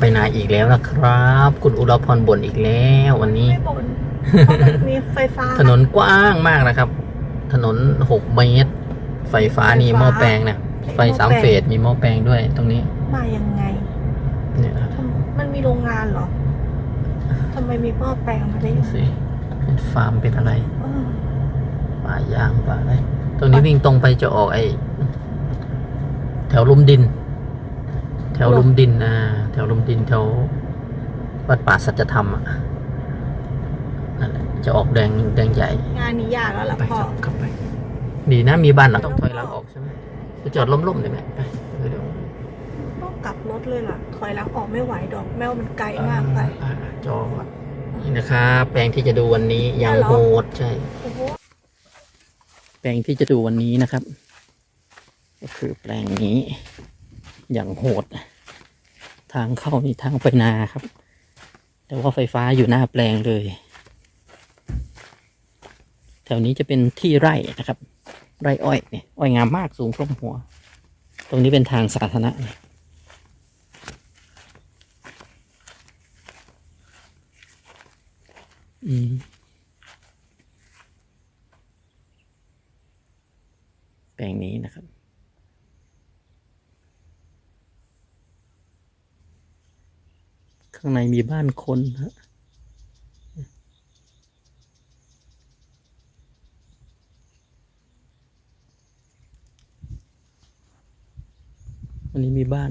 ไปนาอีกแล้วนะครับ คุณอุรพรบ่นอีกแล้ววันนี้ ไม่บ่นเพราะมันมีไฟฟ้า ถนนกว้างมากนะครับ ถนนหกเมตร ไฟฟ้านี่หม้อแปลงนะไฟสามเฟสมีหม้อแปลงด้วยตรงนี้มายังไงเนี่ยครับทำมันมีโรงงานเหรอทำไมมีหม้อแปลงมาได้ดูสิเป็นฟาร์มเป็นอะไรเออป่ายางป่าอะไรตรงนี้วิ่งตรงไปจะออกไอแถวลุมดิน แถวลุมดินอ่าแถวลุมดินแถววัดป่าสัจธรรมอะนั่นแหละจะออกแดงแดงใหญ่งานนี้ยากแล้วล่ะไปพ่อครับขับไปดีนะมีบ้านหลังต้องถอยหลังออกใช่ไหมไปจอดล้มๆได้ไหมไปเดี๋ยวต้องกลับรถเลยล่ะถอยหลังออกไม่ไหวดอกแมวมันไกลมากไปอ่าอ่าจองก่อนนี่นะครับ แปลงที่จะดูวันนี้ยังอ๋อเหรอโหดใช่โอ้โหแปลงที่จะดูวันนี้นะครับ ก็คือแปลงนี้ อย่างโหด ทางเข้านี่ทางไปนาครับ แต่ว่าไฟฟ้าอยู่หน้าแปลงเลย แถวนี้จะเป็นที่ไร่นะครับ ไร่อ้อยเนี่ยอ้อยงามมากสูงคร่มหัว ตรงนี้เป็นทางสาธารณะเนี่ยอืมแปลงนี้นะครับ ข้างในมีบ้านคนฮะอันนี้มีบ้าน